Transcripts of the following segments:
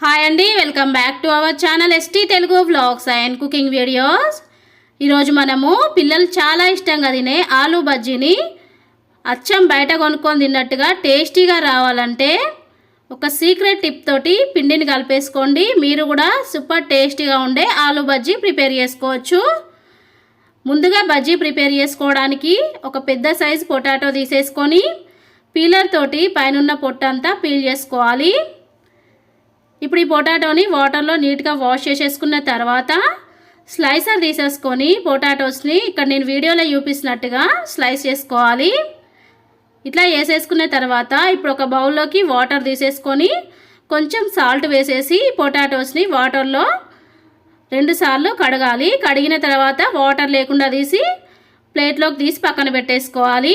Hi అండి welcome back to our channel ST Telugu vlogs and cooking videos ఈరోజు మనము పిల్లలు చాలా ఇష్టంగా తినే ఆలూ బజ్జీని అచ్చం బయట కొనుక్కొని తిన్నట్టుగా టేస్టీగా రావాలంటే ఒక సీక్రెట్ టిప్ తోటి పిండిని కలిపేసుకోండి. మీరు కూడా సూపర్ టేస్టీగా ఉండే ఆలూ బజ్జీ ప్రిపేర్ చేసుకోవచ్చు. ముందుగా బజ్జీ ప్రిపేర్ చేసుకోవడానికి ఒక పెద్ద సైజు పొటాటో తీసేసుకొని పీలర్ తోటి పైనున్న పొట్టంతా పీల్ చేసుకోవాలి. ఇప్పుడు ఈ పొటాటోని వాటర్లో నీట్గా వాష్ చేసేసుకున్న తర్వాత స్లైసర్ తీసేసుకొని పొటాటోస్ని ఇక్కడ నేను వీడియోలో చూపిస్తున్నట్టుగా స్లైస్ చేసుకోవాలి. ఇట్లా వేసేసుకున్న తర్వాత ఇప్పుడు ఒక బౌల్లోకి వాటర్ తీసేసుకొని కొంచెం సాల్ట్ వేసేసి పొటాటోస్ని వాటర్లో రెండుసార్లు కడగాలి. కడిగిన తర్వాత వాటర్ లేకుండా తీసి ప్లేట్లోకి తీసి పక్కన పెట్టేసుకోవాలి.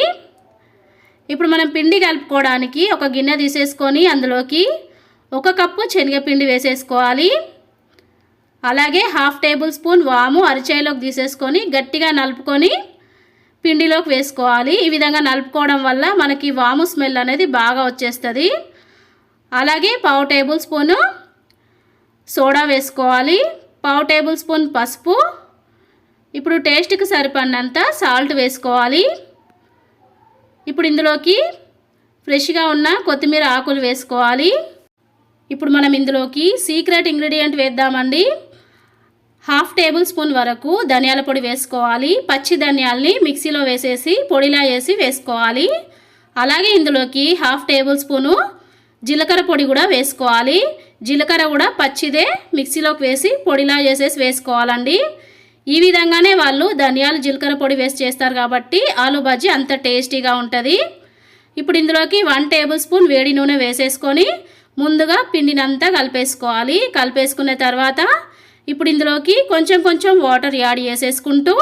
ఇప్పుడు మనం పిండి కలుపుకోవడానికి ఒక గిన్నె తీసేసుకొని అందులోకి ఒక కప్పు శనగపిండి వేసేసుకోవాలి. అలాగే హాఫ్ టేబుల్ స్పూన్ వాము అరిచేలోకి తీసేసుకొని గట్టిగా నలుపుకొని పిండిలోకి వేసుకోవాలి. ఈ విధంగా నలుపుకోవడం వల్ల మనకి వాము స్మెల్ అనేది బాగా వచ్చేస్తుంది. అలాగే పావు టేబుల్ స్పూను సోడా వేసుకోవాలి. పావు టేబుల్ స్పూన్ పసుపు. ఇప్పుడు టేస్ట్కి సరిపడినంత సాల్ట్ వేసుకోవాలి. ఇప్పుడు ఇందులోకి ఫ్రెష్గా ఉన్న కొత్తిమీర ఆకులు వేసుకోవాలి. ఇప్పుడు మనం ఇందులోకి సీక్రెట్ ఇంగ్రీడియంట్ వేద్దామండి. హాఫ్ టేబుల్ స్పూన్ వరకు ధనియాల పొడి వేసుకోవాలి. పచ్చి ధనియాల్ని మిక్సీలో వేసేసి పొడిలా వేసి వేసుకోవాలి. అలాగే ఇందులోకి హాఫ్ టేబుల్ స్పూను జీలకర్ర పొడి కూడా వేసుకోవాలి. జీలకర్ర కూడా పచ్చిదే మిక్సీలోకి వేసి పొడిలా చేసేసి వేసుకోవాలండి. ఈ విధంగానే వాళ్ళు ధనియాలు జీలకర్ర పొడి వేసి చేస్తారు కాబట్టి ఆలు బజ్జీ అంత టేస్టీగా ఉంటుంది. ఇప్పుడు ఇందులోకి వన్ టేబుల్ స్పూన్ వేడి నూనె వేసేసుకొని ముందుగా పిండిని అంతా కలిపేసుకోవాలి. కలిపేసుకున్న తర్వాత ఇప్పుడు ఇందులోకి కొంచెం కొంచెం వాటర్ యాడ్ చేసేసుకుంటూ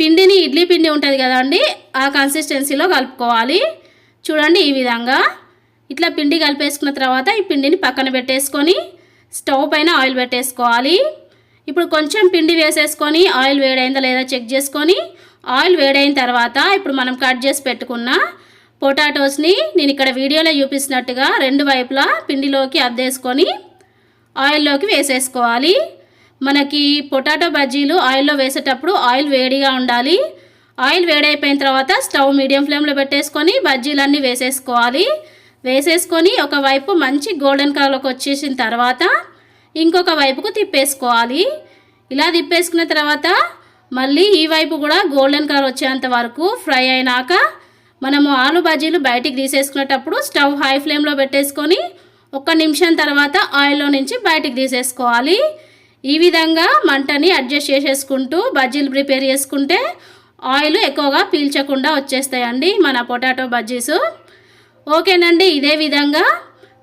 పిండిని ఇడ్లీ పిండి ఉంటుంది కదండి ఆ కన్సిస్టెన్సీలో కలుపుకోవాలి. చూడండి ఈ విధంగా ఇట్లా పిండి కలిపేసుకున్న తర్వాత ఈ పిండిని పక్కన పెట్టేసుకొని స్టవ్ పైన ఆయిల్ పెట్టేసుకోవాలి. ఇప్పుడు కొంచెం పిండి వేసేసుకొని ఆయిల్ వేడైందా లేదా చెక్ చేసుకొని ఆయిల్ వేడైన తర్వాత ఇప్పుడు మనం కట్ చేసి పెట్టుకున్న పొటాటోస్ని నేను ఇక్కడ వీడియోలో చూపిస్తున్నట్టుగా రెండు వైపులా పిండిలోకి అద్దేసుకొని ఆయిల్లోకి వేసేసుకోవాలి. మనకి పొటాటో బజ్జీలు ఆయిల్లో వేసేటప్పుడు ఆయిల్ వేడిగా ఉండాలి. ఆయిల్ వేడైపోయిన తర్వాత స్టవ్ మీడియం ఫ్లేమ్లో పెట్టేసుకొని బజ్జీలన్నీ వేసేసుకోవాలి. వేసేసుకొని ఒకవైపు మంచి గోల్డెన్ కలర్లోకి వచ్చేసిన తర్వాత ఇంకొక వైపుకు తిప్పేసుకోవాలి. ఇలా తిప్పేసుకున్న తర్వాత మళ్ళీ ఈ వైపు కూడా గోల్డెన్ కలర్ వచ్చేంత వరకు ఫ్రై అయినాక మనము ఆలు బజ్జీలు బయటికి తీసేసుకునేటప్పుడు స్టవ్ హై ఫ్లేమ్లో పెట్టేసుకొని ఒక్క నిమిషం తర్వాత ఆయిల్లో నుంచి బయటికి తీసేసుకోవాలి. ఈ విధంగా మంటని అడ్జస్ట్ చేసేసుకుంటూ బజ్జీలు ప్రిపేర్ చేసుకుంటే ఆయిల్ ఎక్కువగా పీల్చకుండా వచ్చేస్తాయండి మన పొటాటో బజ్జీస్ ఓకేనండి ఇదే విధంగా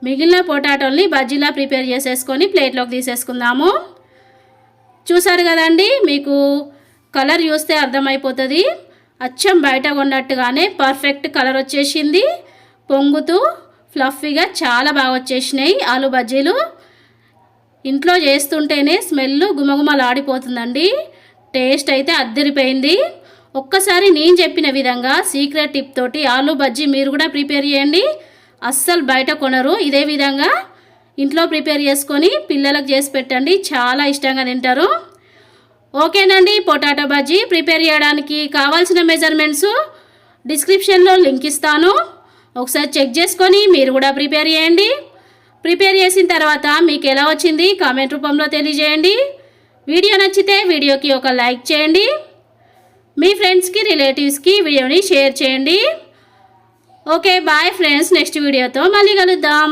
మిగిలిన పొటాటోల్ని బజ్జీలా ప్రిపేర్ చేసేసుకొని ప్లేట్లోకి తీసేసుకుందాము. చూసారు కదండి మీకు కలర్ చూస్తే అర్థమైపోతుంది. అచ్చం బయట కొన్నట్టుగానే పర్ఫెక్ట్ కలర్ వచ్చేసింది. పొంగుతూ ఫ్లఫీగా చాలా బాగా వచ్చేసినాయి ఆలు బజ్జీలు. ఇంట్లో చేస్తుంటేనే స్మెల్ గుమగుమలాడిపోతుందండి. టేస్ట్ అయితే అద్దరిపోయింది. ఒక్కసారి నేను చెప్పిన విధంగా సీక్రెట్ టిప్ తోటి ఆలు బజ్జీ మీరు కూడా ప్రిపేర్ చేయండి. అస్సలు బయట కొనరు. ఇదే విధంగా ఇంట్లో ప్రిపేర్ చేసుకొని పిల్లలకు చేసి పెట్టండి. చాలా ఇష్టంగా తింటారు. ఓకేనండి పొటాటో బజ్జీ ప్రిపేర్ చేయడానికి కావాల్సిన మెజర్మెంట్స్ డిస్క్రిప్షన్లో లింక్ ఇస్తాను. ఒకసారి చెక్ చేసుకొని మీరు కూడా ప్రిపేర్ చేయండి. ప్రిపేర్ చేసిన తర్వాత మీకు ఎలా వచ్చింది కామెంట్ రూపంలో తెలియజేయండి. వీడియో నచ్చితే వీడియోకి ఒక లైక్ చేయండి. మీ ఫ్రెండ్స్కి రిలేటివ్స్కి వీడియోని షేర్ చేయండి. ఓకే బాయ్ ఫ్రెండ్స్ నెక్స్ట్ వీడియోతో మళ్ళీ కలుద్దాం.